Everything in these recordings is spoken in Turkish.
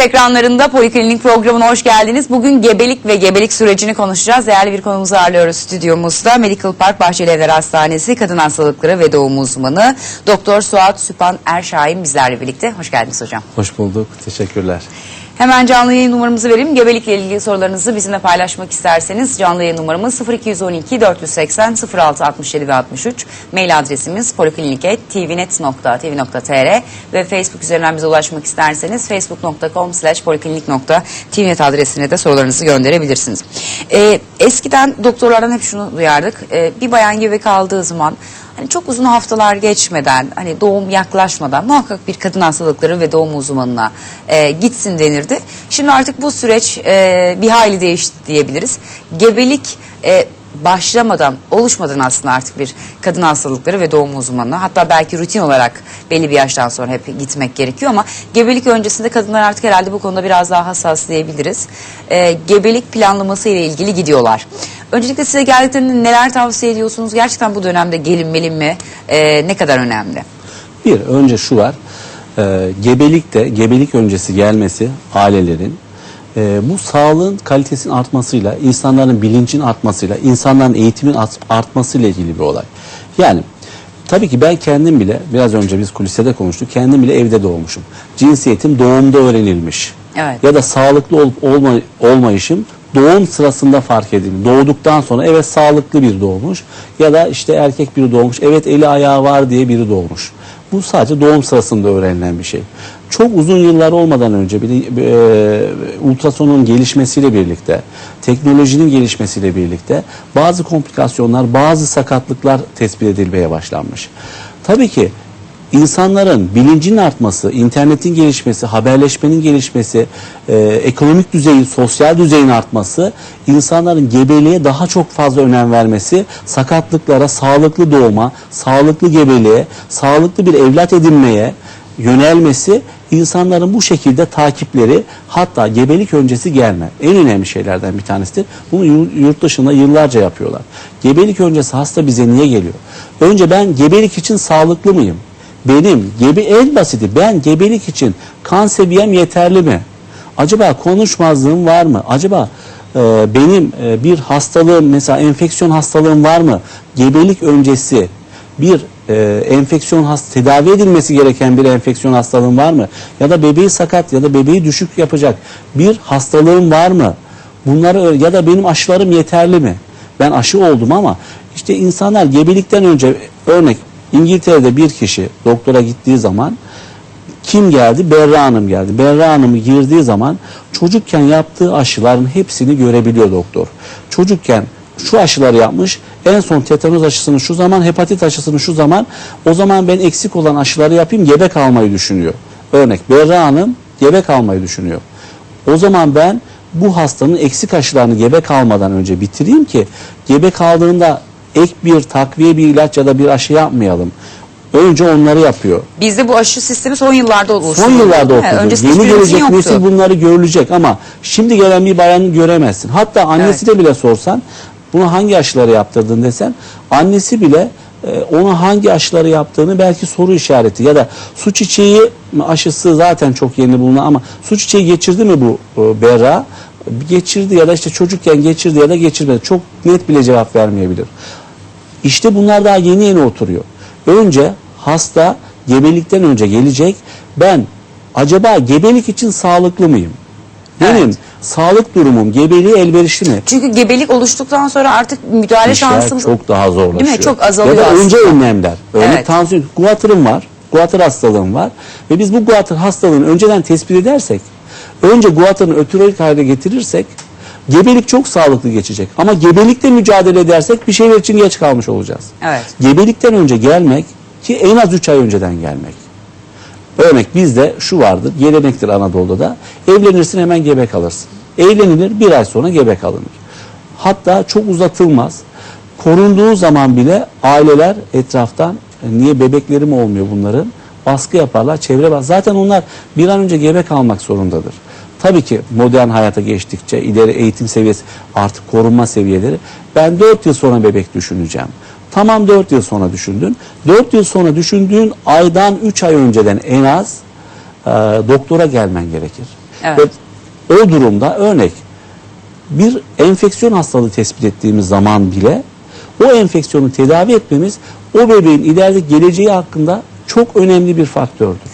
ekranlarında Poliklinik programına hoş geldiniz. Bugün gebelik ve gebelik sürecini konuşacağız. Değerli bir konumuzu ağırlıyoruz stüdyomuzda. Medical Park Bahçelievler Hastanesi Kadın Hastalıkları ve Doğum Uzmanı Doktor Suat Süpan Erşahin bizlerle birlikte. Hoş geldiniz hocam. Hoş bulduk. Teşekkürler. Hemen canlı yayın numaramızı vereyim. Gebelikle ilgili sorularınızı bizimle paylaşmak isterseniz canlı yayın numaramız 0212 480 06 67 ve 63. Mail adresimiz poliklinik.tvnet.tv.tr ve Facebook üzerinden bize ulaşmak isterseniz facebook.com slash poliklinik.tvnet adresine de sorularınızı gönderebilirsiniz. Ee, eskiden doktorlardan hep şunu duyardık. Ee, bir bayan gebe kaldığı zaman Hani çok uzun haftalar geçmeden, hani doğum yaklaşmadan muhakkak bir kadın hastalıkları ve doğum uzmanına e, gitsin denirdi. Şimdi artık bu süreç e, bir hayli değişti diyebiliriz. Gebelik e, başlamadan, oluşmadan aslında artık bir kadın hastalıkları ve doğum uzmanına hatta belki rutin olarak belli bir yaştan sonra hep gitmek gerekiyor ama gebelik öncesinde kadınlar artık herhalde bu konuda biraz daha hassas diyebiliriz. E, gebelik planlaması ile ilgili gidiyorlar. Öncelikle size geldiklerinde neler tavsiye ediyorsunuz? Gerçekten bu dönemde gelinmeli mi? E, ne kadar önemli? Bir, önce şu var. E, gebelikte, gebelik öncesi gelmesi ailelerin e, bu sağlığın kalitesinin artmasıyla, insanların bilincin artmasıyla, insanların eğitimin art, artmasıyla ilgili bir olay. Yani tabii ki ben kendim bile, biraz önce biz kuliste de konuştuk, kendim bile evde doğmuşum. Cinsiyetim doğumda öğrenilmiş. Evet. Ya da sağlıklı olup olma, olmayışım doğum sırasında fark edildi. Doğduktan sonra evet sağlıklı bir doğmuş ya da işte erkek biri doğmuş. Evet eli ayağı var diye biri doğmuş. Bu sadece doğum sırasında öğrenilen bir şey. Çok uzun yıllar olmadan önce bir e, ultrasonun gelişmesiyle birlikte, teknolojinin gelişmesiyle birlikte bazı komplikasyonlar, bazı sakatlıklar tespit edilmeye başlanmış. Tabii ki insanların bilincinin artması, internetin gelişmesi, haberleşmenin gelişmesi, e, ekonomik düzeyin, sosyal düzeyin artması, insanların gebeliğe daha çok fazla önem vermesi, sakatlıklara, sağlıklı doğuma, sağlıklı gebeliğe, sağlıklı bir evlat edinmeye yönelmesi, insanların bu şekilde takipleri, hatta gebelik öncesi gelme en önemli şeylerden bir tanesidir. Bunu yu- yurt dışında yıllarca yapıyorlar. Gebelik öncesi hasta bize niye geliyor? Önce ben gebelik için sağlıklı mıyım? benim gebe en basiti ben gebelik için kan seviyem yeterli mi? Acaba konuşmazlığım var mı? Acaba e, benim e, bir hastalığım mesela enfeksiyon hastalığım var mı? Gebelik öncesi bir e, enfeksiyon hast tedavi edilmesi gereken bir enfeksiyon hastalığım var mı? Ya da bebeği sakat ya da bebeği düşük yapacak bir hastalığım var mı? Bunları ya da benim aşılarım yeterli mi? Ben aşı oldum ama işte insanlar gebelikten önce örnek İngiltere'de bir kişi doktora gittiği zaman kim geldi? Berra Hanım geldi. Berra Hanım girdiği zaman çocukken yaptığı aşıların hepsini görebiliyor doktor. Çocukken şu aşıları yapmış. En son tetanoz aşısını şu zaman, hepatit aşısını şu zaman. O zaman ben eksik olan aşıları yapayım, gebe kalmayı düşünüyor. Örnek Berra Hanım gebe kalmayı düşünüyor. O zaman ben bu hastanın eksik aşılarını gebe kalmadan önce bitireyim ki gebe kaldığında ek bir takviye bir ilaç ya da bir aşı yapmayalım. Önce onları yapıyor. Bizde bu aşı sistemi son yıllarda oluştu. Son yıllarda. Öncesinde Yeni gelecek yoktu. nesil bunları görülecek ama şimdi gelen bir bayanı göremezsin. Hatta annesine bile sorsan bunu hangi aşıları yaptırdın desen annesi bile e, ona hangi aşıları yaptığını belki soru işareti ya da su çiçeği aşısı zaten çok yeni bulunan ama su çiçeği geçirdi mi bu e, Berra? Geçirdi ya da işte çocukken geçirdi ya da geçirmedi. Çok net bile cevap vermeyebilir. İşte bunlar daha yeni yeni oturuyor. Önce hasta gebelikten önce gelecek. Ben acaba gebelik için sağlıklı mıyım? Benim Evet. sağlık durumum gebeliğe elverişli mi? Çünkü gebelik oluştuktan sonra artık müdahale İşler şansımız çok daha zorlaşıyor. Değil mi? Çok azalıyor Ya da önce aslında. önlemler. Örnek Evet. tansiyon, guatırım var. Guatır hastalığım var. Ve biz bu guatır hastalığını önceden tespit edersek, önce guatırını ötürolik hale getirirsek, gebelik çok sağlıklı geçecek. Ama gebelikte mücadele edersek bir şeyler için geç kalmış olacağız. Evet. Gebelikten önce gelmek ki en az 3 ay önceden gelmek. Örnek bizde şu vardır, gelenektir Anadolu'da da. Evlenirsin hemen gebe kalırsın. Evlenilir bir ay sonra gebe kalınır. Hatta çok uzatılmaz. Korunduğu zaman bile aileler etraftan "E, niye bebeklerim olmuyor bunların baskı yaparlar, çevre bas. Zaten onlar bir an önce gebe kalmak zorundadır. Tabii ki modern hayata geçtikçe ileri eğitim seviyesi artık korunma seviyeleri ben 4 yıl sonra bebek düşüneceğim. Tamam 4 yıl sonra düşündün. 4 yıl sonra düşündüğün aydan 3 ay önceden en az e, doktora gelmen gerekir. Evet. Ve o durumda örnek bir enfeksiyon hastalığı tespit ettiğimiz zaman bile o enfeksiyonu tedavi etmemiz o bebeğin ileride geleceği hakkında çok önemli bir faktördür.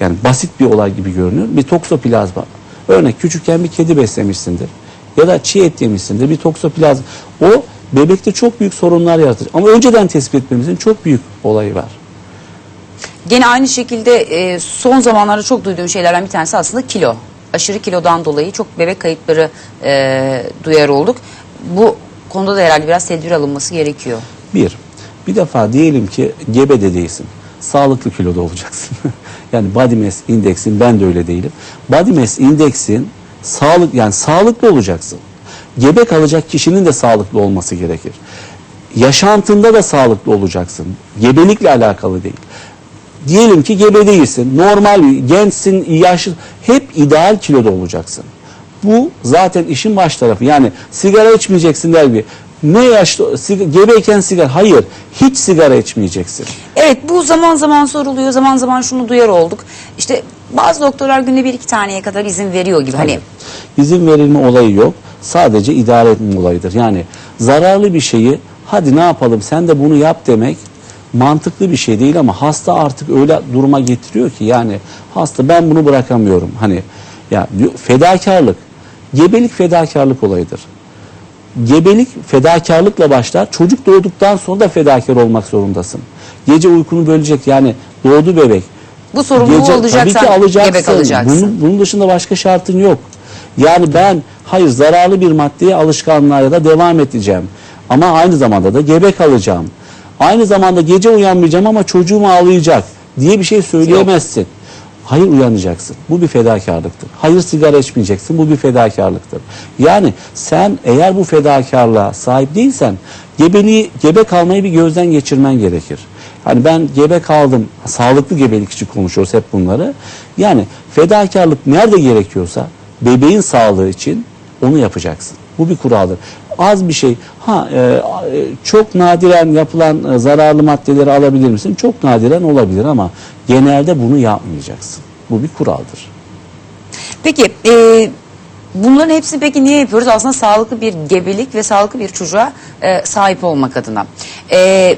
Yani basit bir olay gibi görünüyor. Bir toksoplazma. Örnek küçükken bir kedi beslemişsindir. Ya da çiğ et yemişsindir. Bir toksoplazma. O bebekte çok büyük sorunlar yaratır. Ama önceden tespit etmemizin çok büyük olayı var. Gene aynı şekilde e, son zamanlarda çok duyduğum şeylerden bir tanesi aslında kilo. Aşırı kilodan dolayı çok bebek kayıpları e, duyar olduk. Bu konuda da herhalde biraz tedbir alınması gerekiyor. Bir, bir defa diyelim ki gebe de değilsin. Sağlıklı kiloda olacaksın. yani body mass indeksin ben de öyle değilim. Body mass indeksin sağlık yani sağlıklı olacaksın. Gebe kalacak kişinin de sağlıklı olması gerekir. Yaşantında da sağlıklı olacaksın. Gebelikle alakalı değil. Diyelim ki gebe değilsin. Normal gençsin, yaşlı hep ideal kiloda olacaksın. Bu zaten işin baş tarafı. Yani sigara içmeyeceksin der bir. Ne yaşlı sig- gebeyken sigara hayır hiç sigara içmeyeceksin. Evet bu zaman zaman soruluyor zaman zaman şunu duyar olduk. İşte bazı doktorlar günde bir iki taneye kadar izin veriyor gibi. Hani Hayır. İzin verilme olayı yok. Sadece idare etme olayıdır. Yani zararlı bir şeyi hadi ne yapalım sen de bunu yap demek mantıklı bir şey değil ama hasta artık öyle duruma getiriyor ki yani hasta ben bunu bırakamıyorum. Hani ya fedakarlık gebelik fedakarlık olayıdır. Gebelik fedakarlıkla başlar. Çocuk doğduktan sonra da fedakar olmak zorundasın. Gece uykunu bölecek yani doğdu bebek. bu sorumluluğu alacaksan tabii ki alacaksın. Bunun, bunun dışında başka şartın yok. Yani ben hayır zararlı bir maddeye alışkanlığa da devam edeceğim. Ama aynı zamanda da gebe kalacağım. Aynı zamanda gece uyanmayacağım ama çocuğum ağlayacak diye bir şey söyleyemezsin. Hayır uyanacaksın. Bu bir fedakarlıktır. Hayır sigara içmeyeceksin. Bu bir fedakarlıktır. Yani sen eğer bu fedakarlığa sahip değilsen gebeliği, gebe kalmayı bir gözden geçirmen gerekir. Hani ben gebe kaldım, sağlıklı gebelik için konuşuyoruz hep bunları. Yani fedakarlık nerede gerekiyorsa bebeğin sağlığı için onu yapacaksın. Bu bir kuraldır. Az bir şey, ha e, e, çok nadiren yapılan e, zararlı maddeleri alabilir misin? Çok nadiren olabilir ama genelde bunu yapmayacaksın. Bu bir kuraldır. Peki e, bunların hepsini peki niye yapıyoruz? Aslında sağlıklı bir gebelik ve sağlıklı bir çocuğa e, sahip olmak adına. E,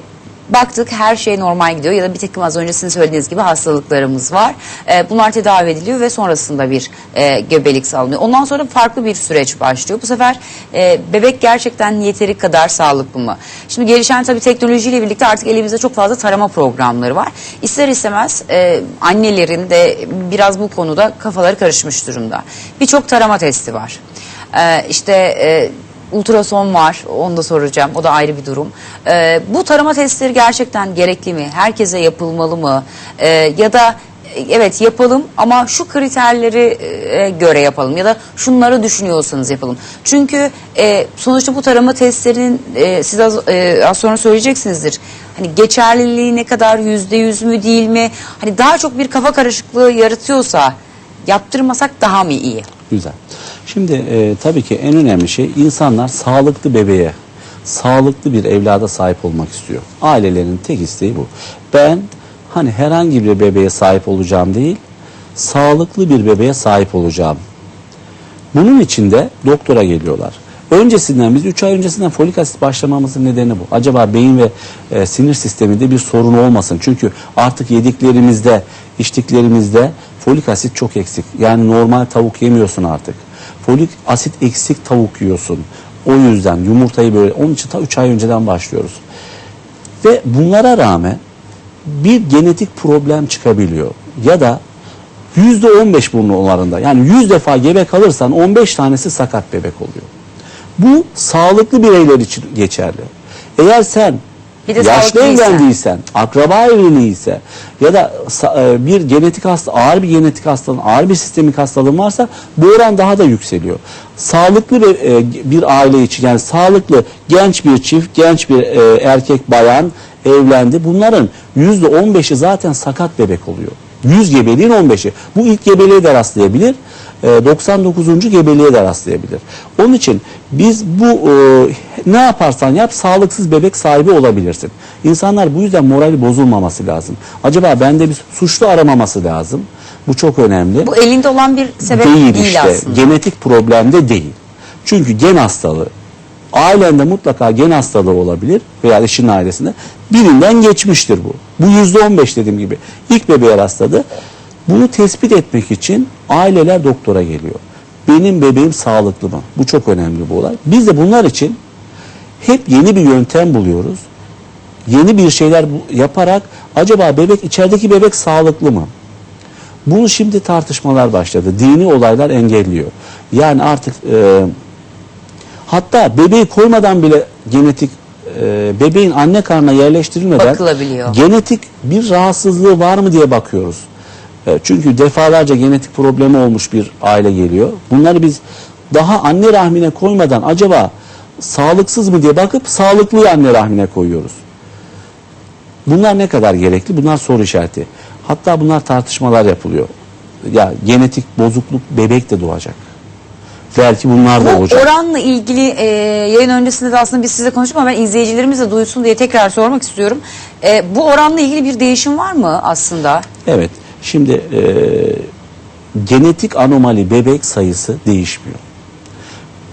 baktık her şey normal gidiyor ya da bir takım az önce sizin söylediğiniz gibi hastalıklarımız var. E, bunlar tedavi ediliyor ve sonrasında bir e, gebelik sağlanıyor. Ondan sonra farklı bir süreç başlıyor. Bu sefer e, bebek gerçekten yeteri kadar sağlıklı mı? Şimdi gelişen tabii teknolojiyle birlikte artık elimizde çok fazla tarama programları var. İster istemez e, annelerin de biraz bu konuda kafaları karışmış durumda. Birçok tarama testi var. E, işte e, ultrason var onu da soracağım o da ayrı bir durum. E, bu tarama testleri gerçekten gerekli mi? Herkese yapılmalı mı? E, ya da evet yapalım ama şu kriterleri e, göre yapalım ya da şunları düşünüyorsanız yapalım. Çünkü e, sonuçta bu tarama testlerinin e, siz az, e, az sonra söyleyeceksinizdir. Hani geçerliliği ne kadar yüzde yüz mü değil mi? Hani daha çok bir kafa karışıklığı yaratıyorsa yaptırmasak daha mı iyi? Güzel. Şimdi e, tabii ki en önemli şey insanlar sağlıklı bebeğe, sağlıklı bir evlada sahip olmak istiyor. Ailelerin tek isteği bu. Ben hani herhangi bir bebeğe sahip olacağım değil, sağlıklı bir bebeğe sahip olacağım. Bunun için de doktora geliyorlar. Öncesinden biz 3 ay öncesinden folik asit başlamamızın nedeni bu. Acaba beyin ve e, sinir sisteminde bir sorun olmasın. Çünkü artık yediklerimizde, içtiklerimizde folik asit çok eksik. Yani normal tavuk yemiyorsun artık. Folik asit eksik tavuk yiyorsun. O yüzden yumurtayı böyle onun için ta 3 ay önceden başlıyoruz. Ve bunlara rağmen bir genetik problem çıkabiliyor. Ya da yüzde on beş bunlarında yani 100 defa gebe kalırsan 15 tanesi sakat bebek oluyor. Bu sağlıklı bireyler için geçerli. Eğer sen Bir de yaşlı evlendiysen, akraba evliliğiyse ya da e, bir genetik hasta, ağır bir genetik hastalığın, ağır bir sistemik hastalığın varsa bu oran daha da yükseliyor. Sağlıklı bir, e, bir aile için yani sağlıklı genç bir çift, genç bir e, erkek bayan evlendi. Bunların yüzde on beşi zaten sakat bebek oluyor. 100 gebeliğin 15'i. Bu ilk gebeliğe de rastlayabilir. E, 99. gebeliğe de rastlayabilir. Onun için biz bu e, ne yaparsan yap sağlıksız bebek sahibi olabilirsin. İnsanlar bu yüzden morali bozulmaması lazım. Acaba bende bir suçlu aramaması lazım. Bu çok önemli. Bu elinde olan bir sebep değil, değil, işte. aslında. Genetik problemde değil. Çünkü gen hastalığı ailende mutlaka gen hastalığı olabilir veya eşinin ailesinde birinden geçmiştir bu. Bu yüzde on beş dediğim gibi. İlk bebeğe rastladı. Bunu tespit etmek için aileler doktora geliyor. Benim bebeğim sağlıklı mı? Bu çok önemli bu olay. Biz de bunlar için hep yeni bir yöntem buluyoruz. Yeni bir şeyler yaparak acaba bebek içerideki bebek sağlıklı mı? Bunu şimdi tartışmalar başladı. Dini olaylar engelliyor. Yani artık e, hatta bebeği koymadan bile genetik e, bebeğin anne karnına yerleştirilmeden genetik bir rahatsızlığı var mı diye bakıyoruz. E, çünkü defalarca genetik problemi olmuş bir aile geliyor. Bunları biz daha anne rahmine koymadan acaba sağlıksız mı diye bakıp sağlıklı anne rahmine koyuyoruz. Bunlar ne kadar gerekli? Bunlar soru işareti. Hatta bunlar tartışmalar yapılıyor. Ya genetik bozukluk bebek de doğacak. Belki bunlar da Bu olacak. oranla ilgili e, yayın öncesinde de aslında biz size konuştuk ama ben izleyicilerimiz de duysun diye tekrar sormak istiyorum. E, bu oranla ilgili bir değişim var mı aslında? Evet. Şimdi e, genetik anomali bebek sayısı değişmiyor.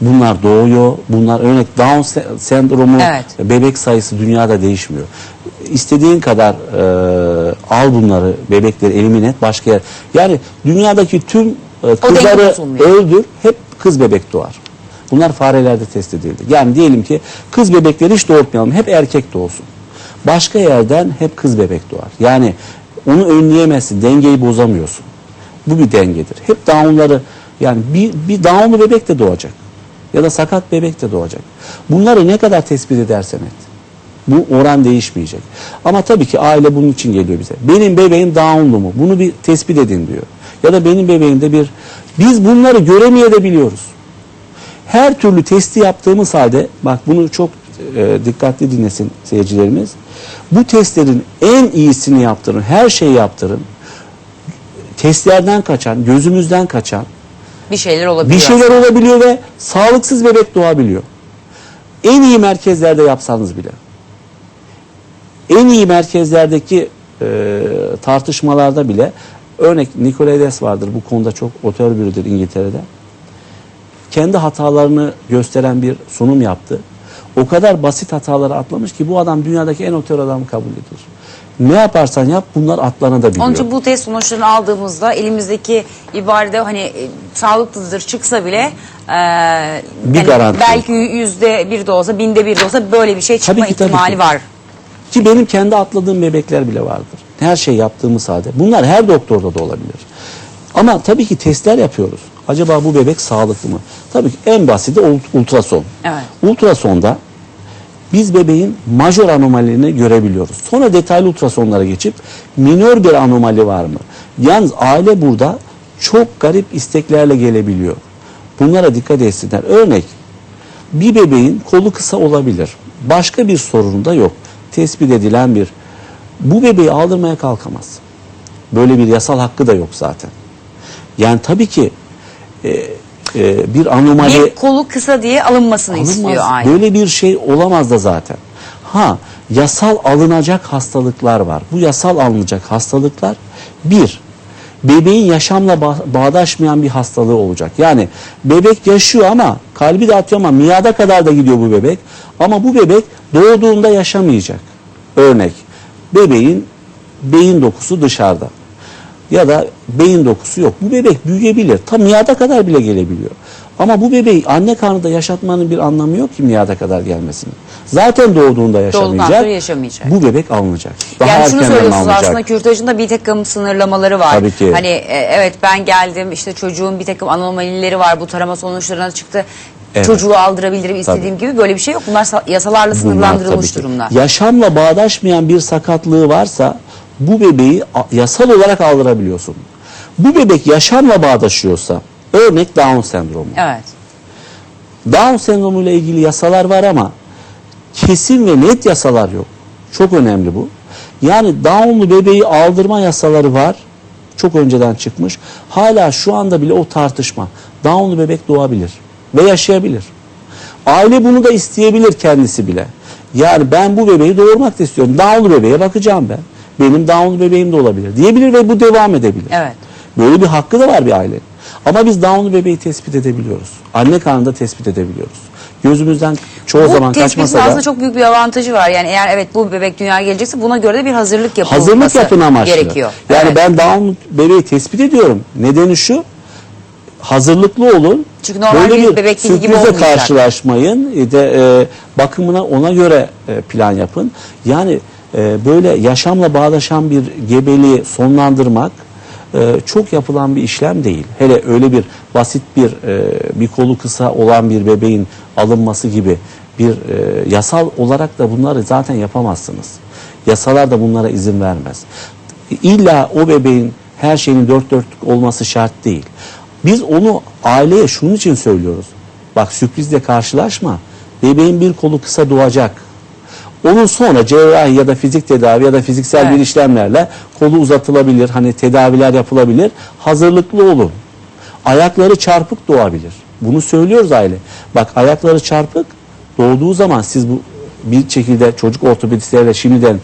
Bunlar doğuyor. Bunlar örnek Down se- sendromu Evet. bebek sayısı dünyada değişmiyor. İstediğin kadar e, al bunları bebekleri elimine et başka yer. Yani dünyadaki tüm e, kızları öldür hep kız bebek doğar. Bunlar farelerde test edildi. Yani diyelim ki kız bebekleri hiç doğurtmayalım. Hep erkek doğsun. Başka yerden hep kız bebek doğar. Yani onu önleyemezsin. Dengeyi bozamıyorsun. Bu bir dengedir. Hep down'ları yani bir, bir down'lu bebek de doğacak. Ya da sakat bebek de doğacak. Bunları ne kadar tespit edersen et. Bu oran değişmeyecek. Ama tabii ki aile bunun için geliyor bize. Benim bebeğim down'lu mu? Bunu bir tespit edin diyor. Ya da benim bebeğimde bir... Biz bunları göremeyebiliyoruz. Her türlü testi yaptığımız halde, bak bunu çok e, dikkatli dinlesin seyircilerimiz. Bu testlerin en iyisini yaptırın, her şeyi yaptırın. Testlerden kaçan, gözümüzden kaçan Bir şeyler olabiliyor. bir şeyler olabiliyor ve sağlıksız bebek doğabiliyor. En iyi merkezlerde yapsanız bile. En iyi merkezlerdeki e, tartışmalarda bile örnek Nikolaides vardır bu konuda çok otör biridir İngiltere'de. Kendi hatalarını gösteren bir sunum yaptı. O kadar basit hataları atlamış ki bu adam dünyadaki en otör adam kabul edilir. Ne yaparsan yap bunlar atlanabiliyor. Onun için bu test sonuçlarını aldığımızda elimizdeki ibarede hani e, sağlıklıdır çıksa bile e, yani garanti. belki yüzde bir de olsa binde bir de olsa böyle bir şey çıkma ki, tabii ihtimali ki. var. Ki benim kendi atladığım bebekler bile vardır. Her şey yaptığımız halde. Bunlar her doktorda da olabilir. Ama tabii ki testler yapıyoruz. Acaba bu bebek sağlıklı mı? Tabii ki en basiti ult- ultrason. Evet. Ultrasonda biz bebeğin majör anomalilerini görebiliyoruz. Sonra detaylı ultrasonlara geçip minör bir anomali var mı? Yalnız aile burada çok garip isteklerle gelebiliyor. Bunlara dikkat etsinler. Örnek bir bebeğin kolu kısa olabilir. Başka bir sorunu da yok. Tespit edilen bir. Bu bebeği aldırmaya kalkamaz. Böyle bir yasal hakkı da yok zaten. Yani tabii ki e, e, bir anomali Bir kolu kısa diye alınmasını alınmaz. istiyor aile. Böyle bir şey olamaz da zaten. Ha yasal alınacak hastalıklar var. Bu yasal alınacak hastalıklar bir bebeğin yaşamla ba- bağdaşmayan bir hastalığı olacak. Yani bebek yaşıyor ama kalbi de atıyor ama miyada kadar da gidiyor bu bebek. Ama bu bebek doğduğunda yaşamayacak. Örnek bebeğin beyin dokusu dışarıda ya da beyin dokusu yok. Bu bebek büyüyebilir. Tam miyada kadar bile gelebiliyor. Ama bu bebeği anne karnında yaşatmanın bir anlamı yok ki miyada kadar gelmesinin. Zaten doğduğunda yaşamayacak. yaşamayacak. Bu bebek alınacak. Daha yani şunu söylüyorsunuz alınacak. aslında kürtajın da bir takım sınırlamaları var. Tabii ki. Hani e, evet ben geldim işte çocuğun bir takım anomalileri var bu tarama sonuçlarına çıktı. Evet. Çocuğu aldırabilirim istediğim gibi böyle bir şey yok. Bunlar sa- yasalarla Bunlar sınırlandırılmış tabii ki. durumda. Yaşamla bağdaşmayan bir sakatlığı varsa bu bebeği yasal olarak aldırabiliyorsun. Bu bebek yaşamla bağdaşıyorsa örnek Down sendromu. Evet. Down sendromu ile ilgili yasalar var ama kesin ve net yasalar yok. Çok önemli bu. Yani Down'lu bebeği aldırma yasaları var. Çok önceden çıkmış. Hala şu anda bile o tartışma. Down'lu bebek doğabilir ve yaşayabilir. Aile bunu da isteyebilir kendisi bile. Yani ben bu bebeği doğurmak da istiyorum. Down'lu bebeğe bakacağım ben. Benim Down'lu bebeğim de olabilir diyebilir ve bu devam edebilir. Evet. Böyle bir hakkı da var bir ailenin. Ama biz Down'lu bebeği tespit edebiliyoruz. Anne karnında tespit edebiliyoruz. Gözümüzden çoğu Bu zaman kaçmasa da aslında çok büyük bir avantajı var. Yani eğer evet bu bebek dünyaya gelecekse buna göre de bir hazırlık yapılması hazırlık yapın amaçlı. gerekiyor. Yani Evet. ben Down bebeği tespit ediyorum. Nedeni şu. Hazırlıklı olun. Çünkü normal Böyle bir bir bebek gibi olmayacak. karşılaşmayın. E de e, bakımına ona göre e, plan yapın. Yani e, böyle yaşamla bağdaşan bir gebeliği sonlandırmak e, çok yapılan bir işlem değil. Hele öyle bir basit bir e, bir kolu kısa olan bir bebeğin alınması gibi bir e, yasal olarak da bunları zaten yapamazsınız. Yasalar da bunlara izin vermez. İlla o bebeğin her şeyinin dört dörtlük olması şart değil. Biz onu aileye şunun için söylüyoruz. Bak sürprizle karşılaşma. Bebeğin bir kolu kısa doğacak. Onun sonra cerrahi ya da fizik tedavi ya da fiziksel bir Evet. işlemlerle kolu uzatılabilir. Hani tedaviler yapılabilir. Hazırlıklı olun. Ayakları çarpık doğabilir. Bunu söylüyoruz aile. Bak ayakları çarpık doğduğu zaman siz bu bir şekilde çocuk ortopedistleriyle şimdiden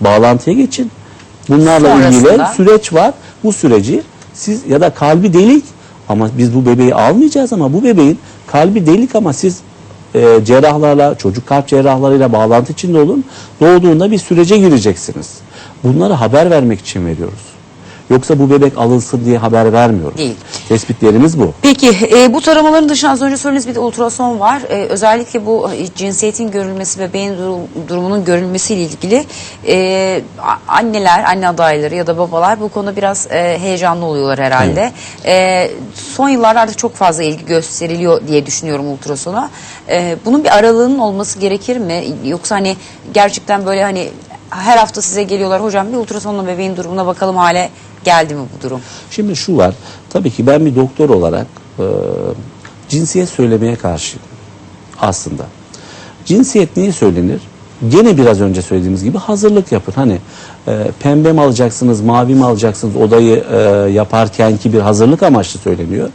bağlantıya geçin. Bunlarla ilgili Sonrasında? süreç var. Bu süreci siz ya da kalbi delik ama biz bu bebeği almayacağız ama bu bebeğin kalbi delik ama siz e, cerrahlarla, çocuk kalp cerrahlarıyla bağlantı içinde olun. Doğduğunda bir sürece gireceksiniz. Bunları haber vermek için veriyoruz. Yoksa bu bebek alınsın diye haber vermiyoruz. Değil. Tespitlerimiz bu. Peki e, bu taramaların dışında az önce söylediğiniz bir de ultrason var. E, özellikle bu e, cinsiyetin görülmesi, bebeğin durum- durumunun görülmesiyle ilgili e, anneler, anne adayları ya da babalar bu konuda biraz e, heyecanlı oluyorlar herhalde. E, son yıllarda artık çok fazla ilgi gösteriliyor diye düşünüyorum ultrasona. E, bunun bir aralığının olması gerekir mi? Yoksa hani gerçekten böyle hani her hafta size geliyorlar hocam bir ultrasonla bebeğin durumuna bakalım hale geldi mi bu durum? Şimdi şu var. Tabii ki ben bir doktor olarak e, cinsiyet söylemeye karşıyım aslında. Cinsiyet niye söylenir? Gene biraz önce söylediğimiz gibi hazırlık yapın. Hani e, pembe mi alacaksınız, mavi mi alacaksınız odayı e, yaparken ki bir hazırlık amaçlı söyleniyor.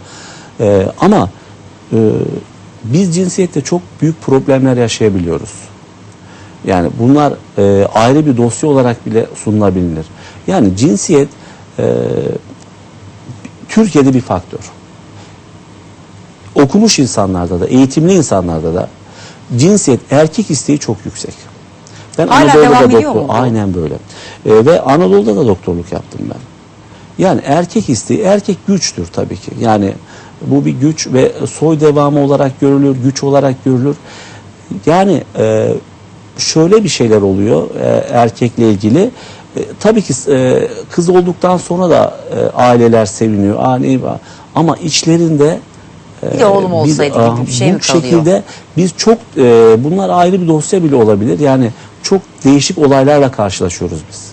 E, ama e, biz cinsiyette çok büyük problemler yaşayabiliyoruz. Yani bunlar e, ayrı bir dosya olarak bile sunulabilir. Yani cinsiyet e, Türkiye'de bir faktör. Okumuş insanlarda da, eğitimli insanlarda da cinsiyet erkek isteği çok yüksek. Ben Hala Anadolu'da doktor, aynen böyle. E, ve Anadolu'da da doktorluk yaptım ben. Yani erkek isteği, erkek güçtür tabii ki. Yani bu bir güç ve soy devamı olarak görülür, güç olarak görülür. Yani e, şöyle bir şeyler oluyor e, erkekle ilgili. E, tabii ki e, kız olduktan sonra da e, aileler seviniyor. Ani ama içlerinde Bir de oğlum olsaydı gibi ah, bir şey bu mi kalıyor? şekilde biz çok e, bunlar ayrı bir dosya bile olabilir. Yani çok değişik olaylarla karşılaşıyoruz biz.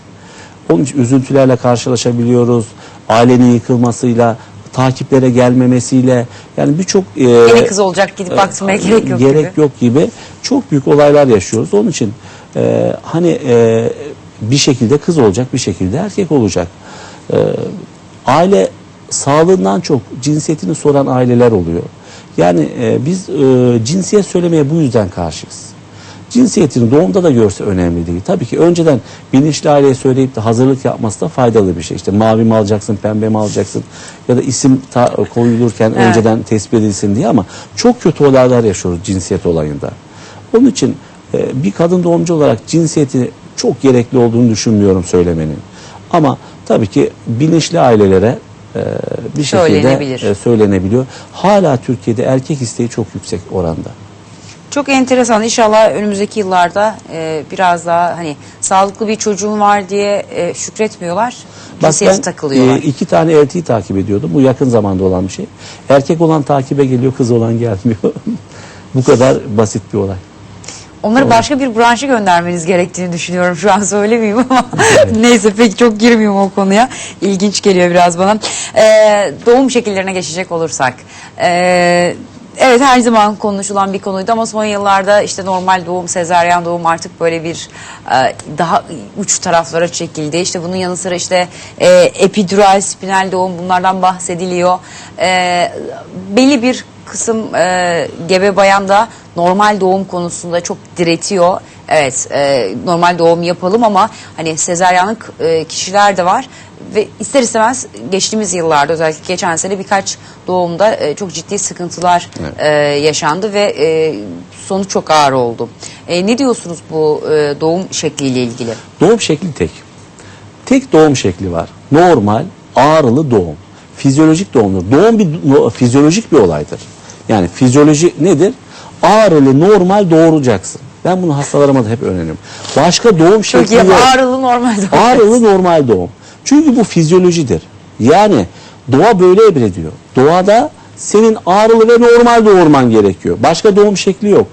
Onun için üzüntülerle karşılaşabiliyoruz. Ailenin yıkılmasıyla, takiplere gelmemesiyle yani birçok e, Yine kız olacak gidip baktırmaya gerek yok gerek gibi. yok gibi çok büyük olaylar yaşıyoruz. Onun için e, hani e, bir şekilde kız olacak, bir şekilde erkek olacak. E, aile sağlığından çok cinsiyetini soran aileler oluyor. Yani e, biz e, cinsiyet söylemeye bu yüzden karşıyız. Cinsiyetini doğumda da görse önemli değil. Tabii ki önceden bilinçli aileye söyleyip de hazırlık yapması da faydalı bir şey. İşte mavi mi alacaksın, pembe mi alacaksın ya da isim koyulurken Evet. önceden tespit edilsin diye ama çok kötü olaylar yaşıyoruz cinsiyet olayında. Onun için e, bir kadın doğumcu olarak cinsiyeti çok gerekli olduğunu düşünmüyorum söylemenin. Ama tabii ki bilinçli ailelere e, bir şekilde e, söylenebiliyor. Hala Türkiye'de erkek isteği çok yüksek oranda. Çok enteresan. İnşallah önümüzdeki yıllarda e, biraz daha hani sağlıklı bir çocuğun var diye e, şükretmiyorlar. Bak ben takılıyorlar. e, iki tane eltiyi takip ediyordum. Bu yakın zamanda olan bir şey. Erkek olan takibe geliyor, kız olan gelmiyor. Bu kadar basit bir olay. Onları başka bir branşa göndermeniz gerektiğini düşünüyorum. Şu an söylemeyeyim ama neyse pek çok girmiyorum o konuya. İlginç geliyor biraz bana. Ee, doğum şekillerine geçecek olursak. Ee, evet her zaman konuşulan bir konuydu ama son yıllarda işte normal doğum, sezaryen doğum artık böyle bir e, daha uç taraflara çekildi. İşte bunun yanı sıra işte e, epidural, spinal doğum bunlardan bahsediliyor. E, belli bir kısım e, gebe bayan da normal doğum konusunda çok diretiyor. Evet e, normal doğum yapalım ama hani sezaryenlik e, kişiler de var. Ve ister istemez geçtiğimiz yıllarda özellikle geçen sene birkaç doğumda e, çok ciddi sıkıntılar e, yaşandı ve e, sonuç çok ağır oldu. E, ne diyorsunuz bu e, doğum şekliyle ilgili? Doğum şekli tek. Tek doğum şekli var. Normal, ağrılı doğum. Fizyolojik doğumdur. Doğum bir fizyolojik bir olaydır. Yani fizyoloji nedir? Ağrılı, normal doğuracaksın. Ben bunu hastalarıma da hep öneriyorum. Başka doğum şekli yok. ağrılı normal doğum. Ağrılı normal doğum. Çünkü bu fizyolojidir. Yani doğa böyle emrediyor. Doğada senin ağrılı ve normal doğurman gerekiyor. Başka doğum şekli yok.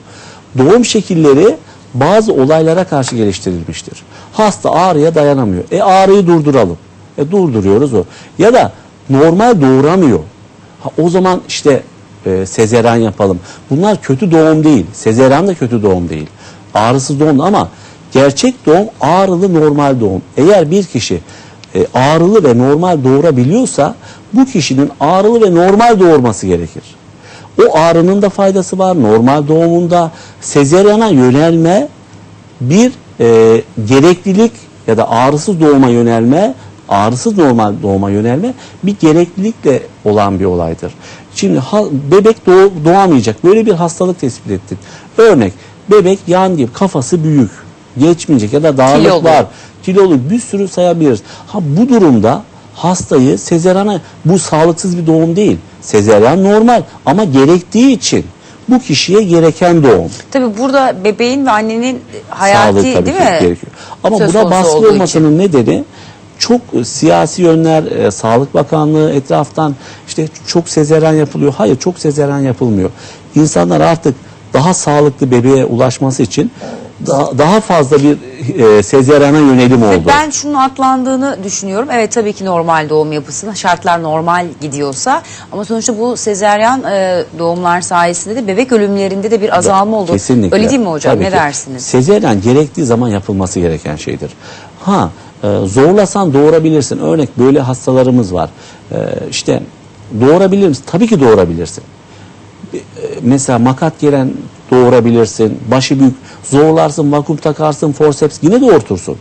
Doğum şekilleri bazı olaylara karşı geliştirilmiştir. Hasta ağrıya dayanamıyor. E ağrıyı durduralım. E durduruyoruz o. Ya da normal doğuramıyor. Ha, o zaman işte e, sezeryan yapalım. Bunlar kötü doğum değil. Sezeryan da kötü doğum değil. Ağrısız doğum ama gerçek doğum ağrılı normal doğum. Eğer bir kişi e, ağrılı ve normal doğurabiliyorsa bu kişinin ağrılı ve normal doğurması gerekir. O ağrının da faydası var. Normal doğumunda sezeryana yönelme bir e, gereklilik ya da ağrısız doğuma yönelme, ağrısız normal doğuma yönelme bir gereklilikle olan bir olaydır. Şimdi ha- bebek doğ, doğamayacak. Böyle bir hastalık tespit ettik. Örnek bebek yan gibi kafası büyük. Geçmeyecek ya da dağınık var. Kilolu bir sürü sayabiliriz. Ha bu durumda hastayı sezeryana bu sağlıksız bir doğum değil. Sezeryan normal ama gerektiği için bu kişiye gereken doğum. Tabii burada bebeğin ve annenin hayati Sağlığı tabii değil ki mi? gerekiyor. Ama Söz buna baskı olmasının nedeni çok e, siyasi yönler, e, Sağlık Bakanlığı etraftan işte çok sezeryan yapılıyor. Hayır çok sezeryan yapılmıyor. İnsanlar artık daha sağlıklı bebeğe ulaşması için daha, daha fazla bir e, sezeryana yönelim oldu. ben şunun atlandığını düşünüyorum. Evet tabii ki normal doğum yapısında şartlar normal gidiyorsa ama sonuçta bu sezeryan e, doğumlar sayesinde de bebek ölümlerinde de bir azalma oldu. Kesinlikle. Öyle değil mi hocam? Tabii ne ki. dersiniz? Sezeryan gerektiği zaman yapılması gereken şeydir. Ha e, zorlasan doğurabilirsin. Örnek böyle hastalarımız var. E, işte doğurabilir misin? Tabii ki doğurabilirsin. E, mesela makat gelen doğurabilirsin. Başı büyük. Zorlarsın, vakum takarsın, forceps yine doğurtursun.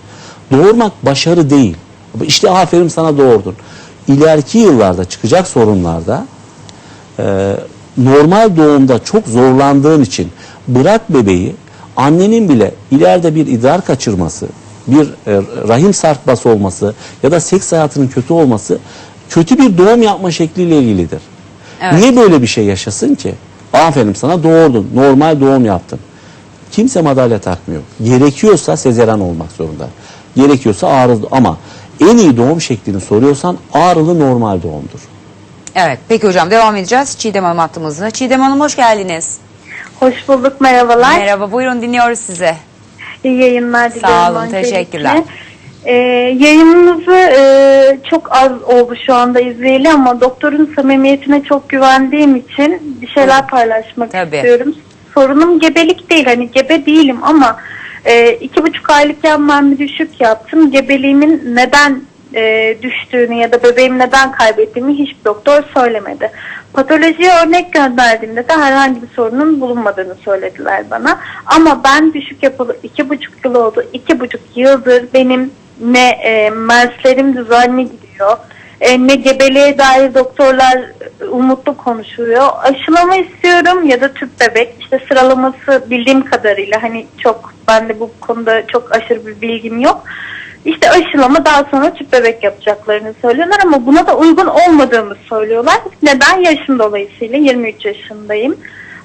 Doğurmak başarı değil. İşte aferin sana doğurdun. İleriki yıllarda çıkacak sorunlarda e, normal doğumda çok zorlandığın için bırak bebeği annenin bile ileride bir idrar kaçırması, bir e, rahim sarkması olması ya da seks hayatının kötü olması kötü bir doğum yapma şekliyle ilgilidir. Evet. Niye böyle bir şey yaşasın ki? Aferin sana doğurdun, normal doğum yaptın. Kimse madalya takmıyor. Gerekiyorsa sezeryan olmak zorunda. Gerekiyorsa ağrılı ama en iyi doğum şeklini soruyorsan ağrılı normal doğumdur. Evet peki hocam devam edeceğiz. Çiğdem Hanım hattımızda. Çiğdem Hanım hoş geldiniz. Hoş bulduk, merhabalar. Merhaba buyurun dinliyoruz sizi. İyi yayınlar dilerim. Sağ olun, öncelikle. teşekkürler. Ee, yayınınızı e, çok az oldu şu anda izleyeli ama doktorun samimiyetine çok güvendiğim için bir şeyler paylaşmak Tabii. istiyorum. Sorunum gebelik değil, hani gebe değilim ama e, iki buçuk aylıkken ben bir düşük yaptım. Gebeliğimin neden e, düştüğünü ya da bebeğimi neden kaybettiğimi hiçbir doktor söylemedi. Patolojiye örnek gönderdiğimde de herhangi bir sorunun bulunmadığını söylediler bana. Ama ben düşük yapılı iki buçuk yıl oldu. iki buçuk yıldır benim ne e, menslerim düzenli gidiyor. E, ne gebeliğe dair doktorlar umutlu konuşuyor. Aşılama istiyorum ya da tüp bebek. İşte sıralaması bildiğim kadarıyla hani çok ben de bu konuda çok aşırı bir bilgim yok. İşte aşılama daha sonra tüp bebek yapacaklarını söylüyorlar ama buna da uygun olmadığımı söylüyorlar. Neden? Yaşım dolayısıyla 23 yaşındayım.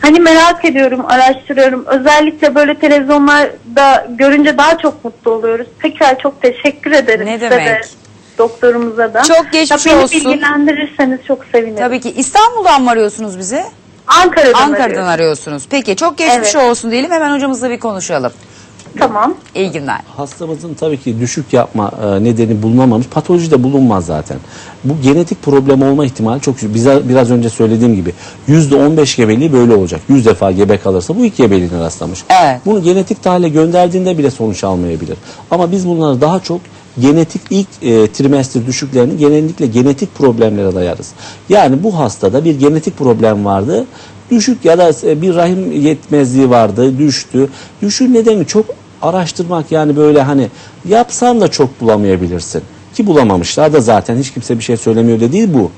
Hani merak ediyorum, araştırıyorum. Özellikle böyle televizyonlarda görünce daha çok mutlu oluyoruz. Tekrar çok teşekkür ederim Ne size demek? de, doktorumuza da. Çok geçmiş Ya beni olsun. bilgilendirirseniz çok sevinirim. Tabii ki İstanbul'dan mı arıyorsunuz bizi? Ankara'dan Ankara'dan arıyorsunuz. Peki çok geçmiş Evet. olsun diyelim hemen hocamızla bir konuşalım. Tamam. İyi günler. Hastamızın tabii ki düşük yapma e, nedeni bulunamamış. Patoloji de bulunmaz zaten. Bu genetik problem olma ihtimali çok yüksek. Bize, biraz önce söylediğim gibi %15 gebeliği böyle olacak. 100 defa gebe kalırsa bu ilk gebeliğine rastlamış. Evet. Bunu genetik tahlile gönderdiğinde bile sonuç almayabilir. Ama biz bunları daha çok genetik ilk e, trimester düşüklerini genellikle genetik problemlere dayarız. Yani bu hastada bir genetik problem vardı. Düşük ya da e, bir rahim yetmezliği vardı, düştü. Düşün nedeni çok araştırmak yani böyle hani yapsan da çok bulamayabilirsin. Ki bulamamışlar da zaten hiç kimse bir şey söylemiyor da değil bu.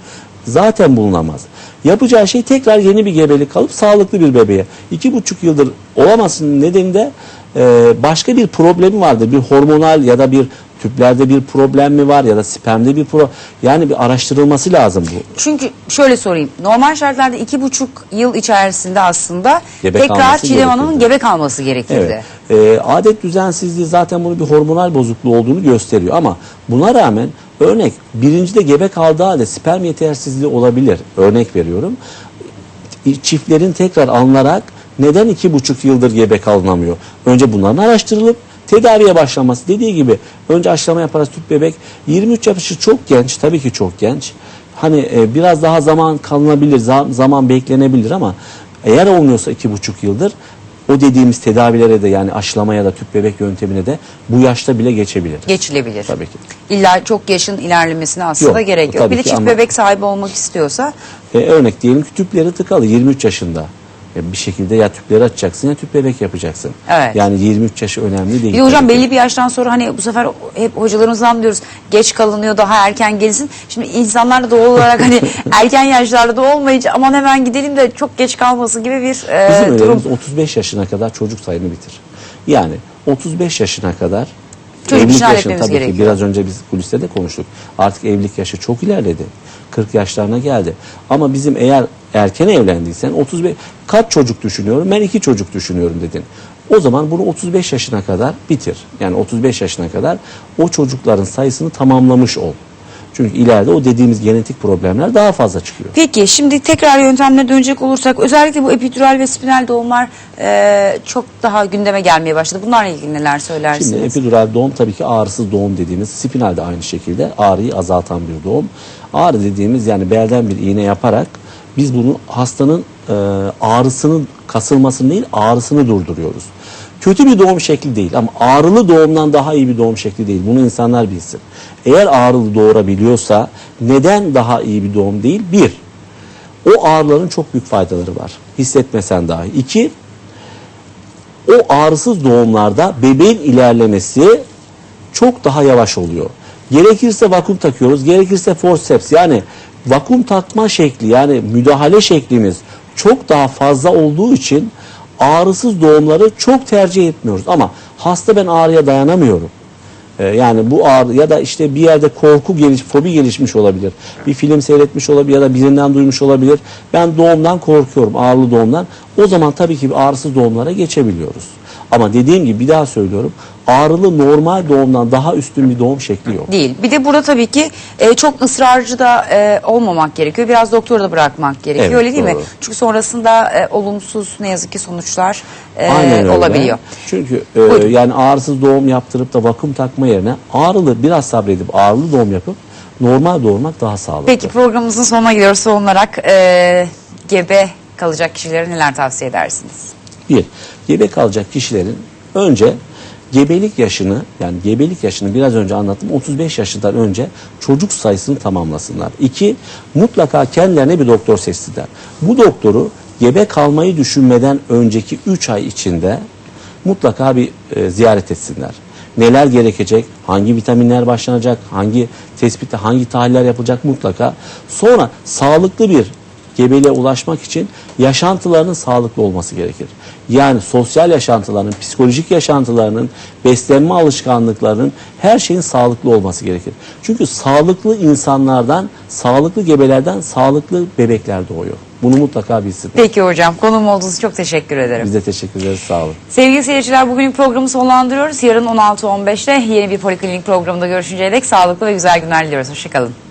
Zaten bulunamaz. Yapacağı şey tekrar yeni bir gebelik kalıp sağlıklı bir bebeğe. iki buçuk yıldır olamasının nedeni de e, başka bir problemi vardır. Bir hormonal ya da bir tüplerde bir problem mi var ya da spermde bir pro yani bir araştırılması lazım bu. Çünkü şöyle sorayım. Normal şartlarda iki buçuk yıl içerisinde aslında Gebe tekrar kalması Çiğdem Hanım'ın gerekirdi. gebe kalması gerekirdi. Evet. Ee, adet düzensizliği zaten bunu bir hormonal bozukluğu olduğunu gösteriyor ama buna rağmen örnek birincide gebe kaldığı halde sperm yetersizliği olabilir. Örnek veriyorum. Çiftlerin tekrar alınarak neden iki buçuk yıldır gebe kalınamıyor? Önce bunların araştırılıp tedaviye başlaması. Dediği gibi önce aşılama yaparız tüp bebek. 23 yaşı çok genç tabii ki çok genç. Hani e, biraz daha zaman kalınabilir, za- zaman beklenebilir ama eğer olmuyorsa iki buçuk yıldır o dediğimiz tedavilere de yani aşılama ya da tüp bebek yöntemine de bu yaşta bile geçebilir. Geçilebilir. Tabii ki. İlla çok yaşın ilerlemesine aslında Yok, gerek yok. Bir de çift ama- bebek sahibi olmak istiyorsa E, örnek diyelim ki tüpleri tıkalı 23 yaşında. E, bir şekilde ya tüpleri açacaksın ya tüp bebek yapacaksın. Evet. Yani 23 yaşı önemli değil. Bir hocam ki. belli bir yaştan sonra hani bu sefer hep hocalarımızdan diyoruz geç kalınıyor daha erken gelsin. Şimdi insanlar doğal olarak hani erken yaşlarda da olmayınca aman hemen gidelim de çok geç kalması gibi bir e, Bizim durum. önerimiz 35 yaşına kadar çocuk sayını bitir. Yani 35 yaşına kadar Çocuk evlilik yaşını tabii ki gerekiyor. biraz önce biz kuliste de konuştuk. Artık evlilik yaşı çok ilerledi. 40 yaşlarına geldi. Ama bizim eğer erken evlendiysen 35 kaç çocuk düşünüyorum? Ben iki çocuk düşünüyorum dedin. O zaman bunu 35 yaşına kadar bitir. Yani 35 yaşına kadar o çocukların sayısını tamamlamış ol. Çünkü ileride o dediğimiz genetik problemler daha fazla çıkıyor. Peki şimdi tekrar yöntemlere dönecek olursak özellikle bu epidural ve spinal doğumlar e, çok daha gündeme gelmeye başladı. Bunlarla ilgili neler söylersiniz? Şimdi epidural doğum tabii ki ağrısız doğum dediğimiz spinal de aynı şekilde ağrıyı azaltan bir doğum. Ağrı dediğimiz yani belden bir iğne yaparak biz bunu hastanın e, ağrısının kasılmasını değil ağrısını durduruyoruz. Kötü bir doğum şekli değil ama ağrılı doğumdan daha iyi bir doğum şekli değil. Bunu insanlar bilsin. Eğer ağrılı doğurabiliyorsa neden daha iyi bir doğum değil? Bir, o ağrıların çok büyük faydaları var. Hissetmesen dahi. İki, o ağrısız doğumlarda bebeğin ilerlemesi çok daha yavaş oluyor. Gerekirse vakum takıyoruz, gerekirse forceps yani vakum takma şekli yani müdahale şeklimiz çok daha fazla olduğu için ağrısız doğumları çok tercih etmiyoruz. Ama hasta ben ağrıya dayanamıyorum. Ee, yani bu ağrı ya da işte bir yerde korku geliş, fobi gelişmiş olabilir. Bir film seyretmiş olabilir ya da birinden duymuş olabilir. Ben doğumdan korkuyorum, ağrılı doğumdan. O zaman tabii ki ağrısız doğumlara geçebiliyoruz. Ama dediğim gibi bir daha söylüyorum. Ağrılı normal doğumdan daha üstün bir doğum şekli yok. Değil. Bir de burada tabii ki e, çok ısrarcı da e, olmamak gerekiyor. Biraz doktora da bırakmak gerekiyor. Evet, öyle değil mi? doğru. Çünkü sonrasında e, olumsuz ne yazık ki sonuçlar e, Aynen öyle. olabiliyor. Çünkü e, Buyurun. yani ağrısız doğum yaptırıp da vakum takma yerine ağrılı biraz sabredip ağrılı doğum yapıp normal doğurmak daha sağlıklı. Peki programımızın sonuna gidiyoruz. Son olarak e, gebe kalacak kişilere neler tavsiye edersiniz? Bir, gebe kalacak kişilerin önce gebelik yaşını yani gebelik yaşını biraz önce anlattım 35 yaşından önce çocuk sayısını tamamlasınlar. İki, mutlaka kendilerine bir doktor seçsinler. Bu doktoru gebe kalmayı düşünmeden önceki 3 ay içinde mutlaka bir e, ziyaret etsinler. Neler gerekecek, hangi vitaminler başlanacak, hangi tespitte, hangi tahliller yapılacak mutlaka. Sonra sağlıklı bir gebeliğe ulaşmak için yaşantılarının sağlıklı olması gerekir. Yani sosyal yaşantılarının, psikolojik yaşantılarının, beslenme alışkanlıklarının her şeyin sağlıklı olması gerekir. Çünkü sağlıklı insanlardan, sağlıklı gebelerden sağlıklı bebekler doğuyor. Bunu mutlaka bilsin. Peki hocam konum olduğunuz için çok teşekkür ederim. Biz de teşekkür ederiz. Sağ olun. Sevgili seyirciler bugünün programı sonlandırıyoruz. Yarın 16.15'te yeni bir poliklinik programında görüşünceye dek sağlıklı ve güzel günler diliyoruz. Hoşçakalın.